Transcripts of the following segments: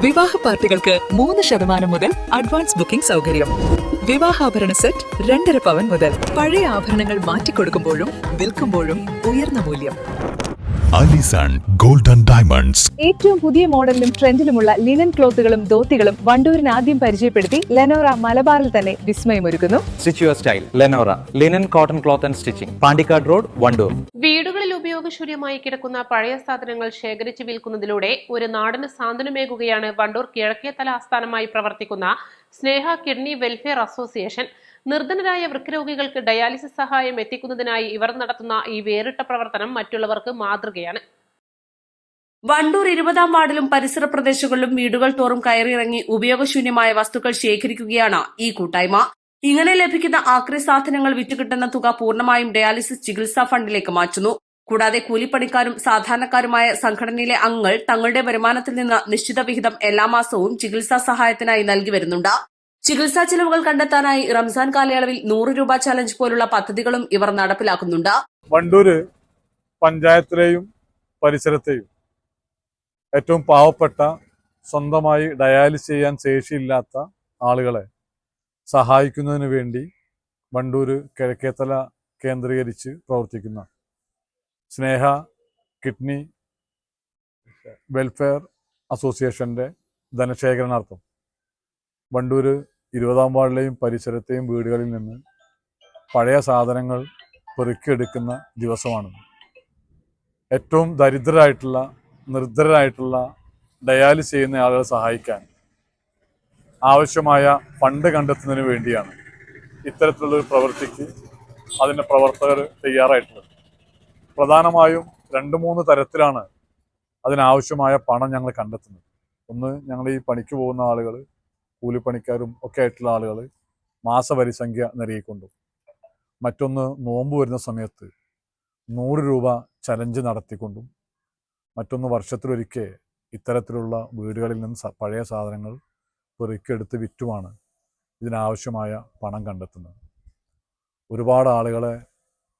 വിവാഹ പാർട്ടികൾക്ക് മൂന്ന് ശതമാനം മുതൽ അഡ്വാൻസ് ബുക്കിംഗ് സൗകര്യം. വിവാഹാഭരണ സെറ്റ് രണ്ടര പവൻ മുതൽ പഴയ ആഭരണങ്ങൾ മാറ്റിക്കൊടുക്കുമ്പോഴും വിൽക്കുമ്പോഴും ഉയർന്ന മൂല്യം. അലിസൺ ഗോൾഡൻ ഡയമണ്ട്സ് ഏറ്റവും പുതിയ മോഡലിലും ട്രെൻഡിലുമുള്ള ലിനൻ ക്ലോത്തുകളും ധോത്തികളും വണ്ടൂരിന് ആദ്യം പരിചയപ്പെടുത്തി ലെനോറ മലബാറിൽ തന്നെ വിസ്മയമൊരുക്കുന്നു stitch your style Lenora linen cotton cloth and stitching Pandikkad road Wandoor വീടുകളിൽ ഉപയോഗശൂന്യമായി കിടക്കുന്ന പഴയ സാധനങ്ങൾ ശേഖരിച്ചു വിൽക്കുന്നതിലൂടെ ഒരു നാടിന് സാന്ത്വനമേകുകയാണ് വണ്ടൂർ കിഴക്കേത്തല ആസ്ഥാനമായി പ്രവർത്തിക്കുന്ന സ്നേഹ കിഡ്നി വെൽഫെയർ അസോസിയേഷൻ. നിർധനരായ വൃക്കരോഗികൾക്ക് ഡയാലിസിസ് സഹായം എത്തിക്കുന്നതിനായി ഇവർ നടത്തുന്ന ഈ വേറിട്ട പ്രവർത്തനം മറ്റുള്ളവർക്ക് മാതൃകയാണ്. വണ്ടൂർ ഇരുപതാം വാർഡിലും പരിസര പ്രദേശങ്ങളിലും വീടുകൾ തോറും കയറിയിറങ്ങി ഉപയോഗശൂന്യമായ വസ്തുക്കൾ ശേഖരിക്കുകയാണ് ഈ കൂട്ടായ്മ. ഇങ്ങനെ ലഭിക്കുന്ന ആക്രി സാധനങ്ങൾ വിറ്റുകിട്ടുന്ന തുക പൂർണമായും ഡയാലിസിസ് ചികിത്സാ ഫണ്ടിലേക്ക് മാറ്റുന്നു. കൂടാതെ കൂലിപ്പണിക്കാരും സാധാരണക്കാരുമായ സംഘടനയിലെ അംഗങ്ങൾ തങ്ങളുടെ വരുമാനത്തിൽ നിന്ന് നിശ്ചിത വിഹിതം എല്ലാ മാസവും ചികിത്സാ സഹായത്തിനായി നൽകി വരുന്നുണ്ട്. ചികിത്സാ ചെലവുകൾ കണ്ടെത്താനായി റംസാൻ കാലയളവിൽ നൂറ് രൂപ ചലഞ്ച് പോലുള്ള പദ്ധതികളും ഇവർ നടപ്പിലാക്കുന്നുണ്ട്. വണ്ടൂര് പഞ്ചായത്തിലെയും പരിസരത്തെയും ഏറ്റവും പാവപ്പെട്ട സ്വന്തമായി ഡയാലിസ് ചെയ്യാൻ ശേഷിയില്ലാത്ത ആളുകളെ സഹായിക്കുന്നതിന് വേണ്ടി വണ്ടൂര് കിഴക്കേത്തല കേന്ദ്രീകരിച്ച് പ്രവർത്തിക്കുന്ന. സ്നേഹ കിഡ്നി വെൽഫെയർ അസോസിയേഷന്റെ ധനശേഖരണാർത്ഥം. വണ്ടൂര് ഇരുപതാം വാർഡിലെയും പരിസരത്തെയും വീടുകളിൽ നിന്ന് പഴയ സാധനങ്ങൾ പെറുക്കിയെടുക്കുന്ന ദിവസമാണ്. ഏറ്റവും ദരിദ്രരായിട്ടുള്ള നിർദ്ധരായിട്ടുള്ള ഡയാലിസ് ചെയ്യുന്ന ആളുകളെ സഹായിക്കാൻ ആവശ്യമായ ഫണ്ട് കണ്ടെത്തുന്നതിന് വേണ്ടിയാണ് ഇത്തരത്തിലുള്ളൊരു പ്രവൃത്തിക്ക് അതിന്റെ പ്രവർത്തകർ തയ്യാറായിട്ടുള്ളത്. പ്രധാനമായും രണ്ട് മൂന്ന് തരത്തിലാണ് അതിനാവശ്യമായ പണം ഞങ്ങൾ കണ്ടെത്തുന്നത്. ഒന്ന് ഞങ്ങൾ ഈ പണിക്ക് പോകുന്ന ആളുകൾ കൂലിപ്പണിക്കാരും ഒക്കെ ആയിട്ടുള്ള ആളുകൾ മാസവരിസംഖ്യ നിറയിക്കൊണ്ടും മറ്റൊന്ന് നോമ്പ് വരുന്ന സമയത്ത് നൂറ് രൂപ ചലഞ്ച് നടത്തിക്കൊണ്ടും മറ്റൊന്ന് വർഷത്തിലൊരിക്കൽ ഇത്തരത്തിലുള്ള വീടുകളിൽ നിന്ന് പഴയ സാധനങ്ങൾ പെറുക്കിയെടുത്ത് വിറ്റുമാണ് ഇതിനാവശ്യമായ പണം കണ്ടെത്തുന്നത്. ഒരുപാട് ആളുകളെ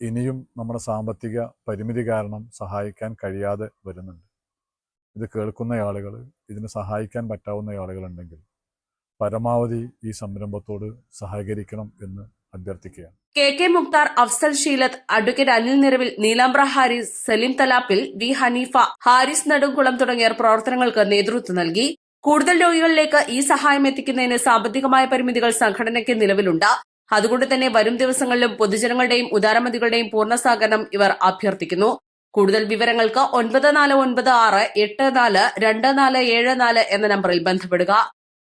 ഇനിയും നമ്മുടെ സാമ്പത്തിക പരിമിതി കാരണം സഹായിക്കാൻ കഴിയാതെ വരുന്നുണ്ട്. ഇത് കേൾക്കുന്ന ആളുകൾ ഇതിന് സഹായിക്കാൻ പറ്റാവുന്ന ആളുകളുണ്ടെങ്കിൽ പരമാവധി ഈ സംരംഭത്തോട് സഹകരിക്കണം എന്ന് അഭ്യർത്ഥിക്കുകയാണ്. K K Mukthar Afsal Sheelath advocate Anil Niravil Neelambra Haris Saleem Thalappil V Haneefa Haris Nedumkulam തുടങ്ങിയവർ പ്രവർത്തനങ്ങൾക്ക് നേതൃത്വം നൽകി. കൂടുതൽ രോഗികളിലേക്ക് ഈ സഹായം എത്തിക്കുന്നതിന് സാമ്പത്തികമായ പരിമിതികൾ സംഘടനയ്ക്ക് നിലവിലുണ്ട്. അതുകൊണ്ട് തന്നെ വരും ദിവസങ്ങളിലും പൊതുജനങ്ങളുടെയും ഉദാരമതികളുടെയും പൂർണ സഹകരണം ഇവർ അഭ്യർത്ഥിക്കുന്നു. കൂടുതൽ വിവരങ്ങൾക്ക് ഒൻപത് നാല് ഒൻപത് ആറ് എട്ട് നാല് രണ്ട് നാല് ഏഴ് നാല് എന്ന നമ്പറിൽ ബന്ധപ്പെടുക.